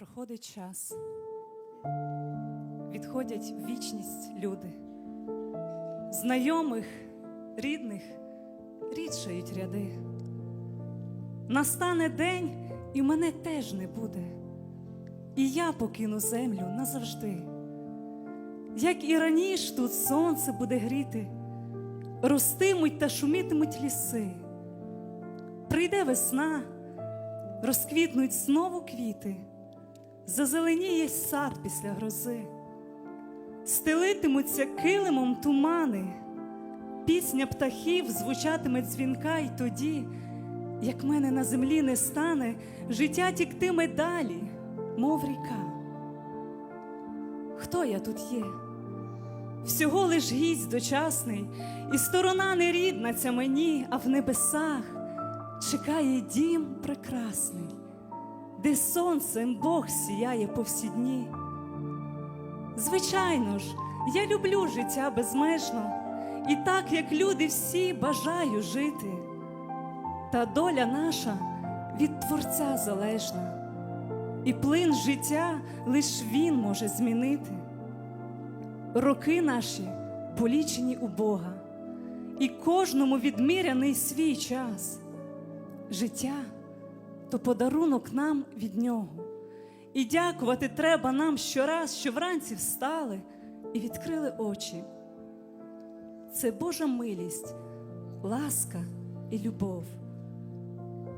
Проходить час, відходять в вічність люди, знайомих, рідних рідшають ряди. Настане день, і мене теж не буде, і я покину землю назавжди. Як і раніше тут сонце буде гріти, ростимуть та шумітимуть ліси. Прийде весна, розквітнуть знову квіти, зазеленіє сад після грози, стелитимуться килимом тумани, пісня птахів звучатиме дзвінка й тоді, як мене на землі не стане, життя тіктиме далі, мов ріка. Хто я тут є? Всього лиш гість дочасний, і сторона нерідна ця мені, а в небесах чекає дім прекрасний, де сонцем Бог сіяє повсідні. Звичайно ж, я люблю життя безмежно, і так, як люди всі, бажаю жити. Та доля наша від Творця залежна, і плин життя лиш Він може змінити. Роки наші полічені у Бога, і кожному відміряний свій час. Життя то подарунок нам від нього. І дякувати треба нам щораз, що вранці встали і відкрили очі. Це Божа милість, ласка і любов.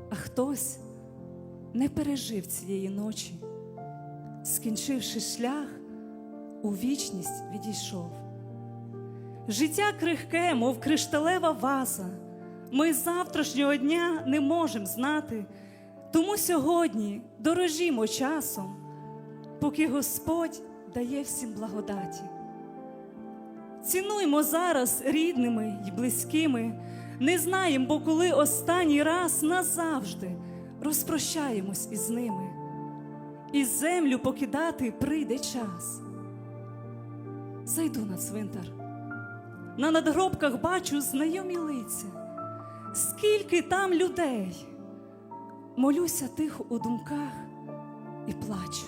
А хтось не пережив цієї ночі, скінчивши шлях, у вічність відійшов. Життя крихке, мов кришталева ваза. Ми завтрашнього дня не можемо знати, тому сьогодні дорожімо часом, поки Господь дає всім благодаті. Цінуймо зараз рідними й близькими, не знаємо, бо коли останній раз назавжди розпрощаємось із ними, і землю покидати прийде час. Зайду на цвинтар. На надгробках бачу знайомі лиця, скільки там людей. Молюся тихо у думках і плачу.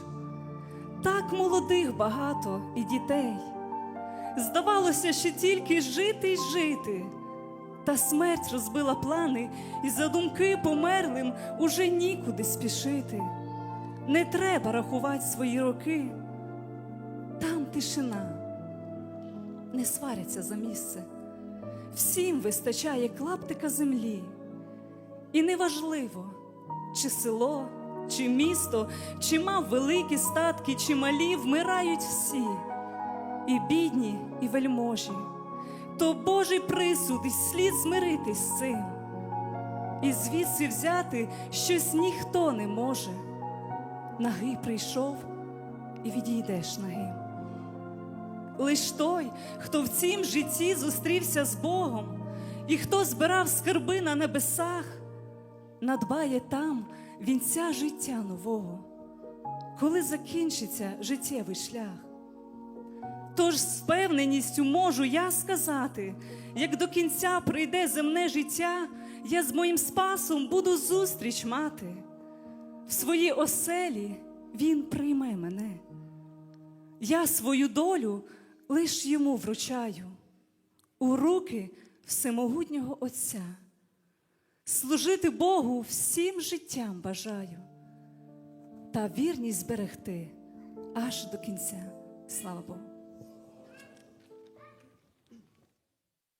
Так молодих багато і дітей. Здавалося, що тільки жити й жити, та смерть розбила плани, і за думки померлим уже нікуди спішити. Не треба рахувати свої роки, там тишина не сваряться за місце. Всім вистачає клаптика землі. І неважливо, чи село, чи місто, чи мав великі статки, чи малі, вмирають всі, і бідні, і вельможі. То Божий присуд і слід змиритись з цим. І звідси взяти щось ніхто не може. Нагий прийшов і відійдеш нагим. Лиш той, хто в цім житті зустрівся з Богом, і хто збирав скарби на небесах, надбає там вінця життя нового, коли закінчиться життєвий шлях. Тож з впевненістю можу я сказати, як до кінця прийде земне життя, я з моїм спасом буду зустріч мати. В своїй оселі він прийме мене. Я свою долю лиш йому вручаю у руки всемогутнього Отця. Служити Богу всім життям бажаю та вірність зберегти аж до кінця. Слава Богу.